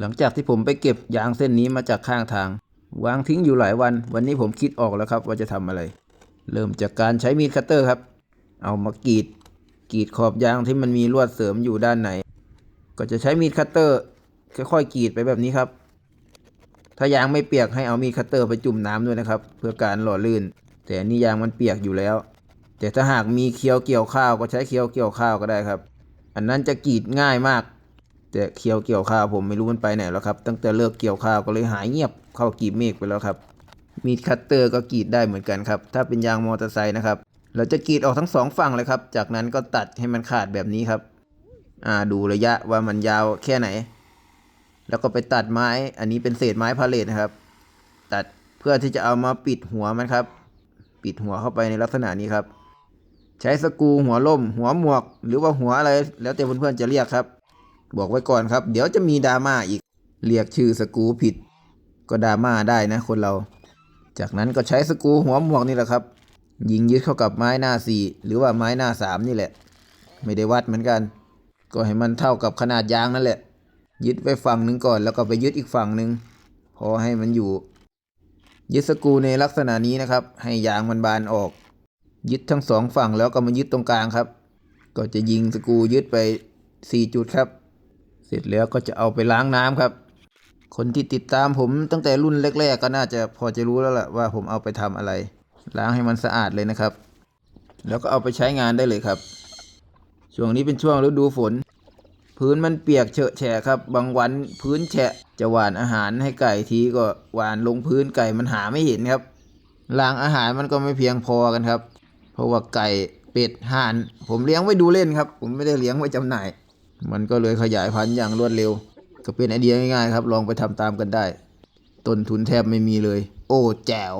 หลังจากที่ผมไปเก็บยางเส้นนี้มาจากข้างทาง วางทิ้งอยู่หลายวัน วันนี้ผมคิดออกแล้วครับว่าจะทำอะไร เริ่มจากการใช้มีดคัตเตอร์ครับ เอามากรีดกรีดขอบยางที่มันมีลวดเสริมอยู่ด้านในก็จะใช้มีดคัตเตอร์ค่อยๆกรีดไปแบบนี้ครับ ถ้ายางไม่เปียกให้เอามีดคัตเตอร์ไปจุ่มน้ำด้วยนะครับ เพื่อการหล่อลื่น แต่นนี่ยางมันเปียกอยู่แล้ว แต่ถ้าหากมีเคี้ยวเกี่ยวข้าวก็ใช้เคี้ยวเกี่ยวข้าวก็ได้ครับ อันนั้นจะกรีดง่ายมาก แต่เคียวเกี่ยวข้าวผมไม่รู้มันไปไหนแล้วครับ ตั้งแต่เลิกเกี่ยวข้าวก็เลยหายเงียบเข้ากรีบเมฆไปแล้วครับ มีดคัตเตอร์ก็กรีดได้เหมือนกันครับ ถ้าเป็นยางมอเตอร์ไซค์นะครับ เราจะกรีดออกทั้งสองฝั่งเลยครับ จากนั้นก็ตัดให้มันขาดแบบนี้ครับ อ่าดูระยะว่ามันยาวแค่ไหน แล้วก็ไปตัดไม้ อันนี้เป็นเศษไม้พาเลทนะครับ ตัดเพื่อที่จะเอามาปิดหัวมันครับ ปิดหัวเข้าไปในลักษณะนี้ครับ ใช้สกูหัวล่ม หัวหมวก หรือว่าหัวอะไร แล้วแต่เพื่อนๆจะเรียกครับ บอกไว้ก่อนครับ เดี๋ยวจะมีดราม่าอีก เรียกชื่อสกูผิด ก็ดราม่าได้นะคนเรา จากนั้นก็ใช้สกูหัวหมวกนี่แหละครับ ยิงยึดเข้ากับไม้หน้าสี่หรือว่าไม้หน้าสามนี่แหละ ไม่ได้วัดเหมือนกัน ก็ให้มันเท่ากับขนาดยางนั่นแหละ ยึดไว้ฝั่งหนึ่งก่อนแล้วก็ไปยึดอีกฝั่งหนึ่งพอให้มันอยู่ ยึดสกูในลักษณะนี้นะครับ ให้ยางมันบานออก ยึดทั้งสองฝั่งแล้วก็มายึดตรงกลางครับ ก็จะยิงสกูยึดไปสี่จุดครับ เสร็จแล้วก็จะเอาไปล้างน้ำครับ คนที่ติดตามผมตั้งแต่รุ่นแรก ๆ ก็น่าจะพอจะรู้แล้วล่ะว่าผมเอาไปทำอะไร ล้างให้มันสะอาดเลยนะครับ แล้วก็เอาไปใช้งานได้เลยครับ ช่วงนี้เป็นช่วงฤดูฝน พื้นมันเปียกเฉอะแฉะครับ บางวันพื้นแฉะจะหวานอาหารให้ไก่ทีก็หวานลงพื้นไก่มันหาไม่เห็นครับรางอาหารมันก็ไม่เพียงพอกันครับ เพราะว่าไก่เป็ดห่าน ผมเลี้ยงไว้ดูเล่นครับ ผมไม่ได้เลี้ยงไว้จำหน่าย มันก็เลยขยายพันธุ์อย่างรวดเร็ว ก็เป็นไอเดียง่ายๆครับ ลองไปทำตามกันได้ ต้นทุนแทบไม่มีเลย โอ้แจ๋ว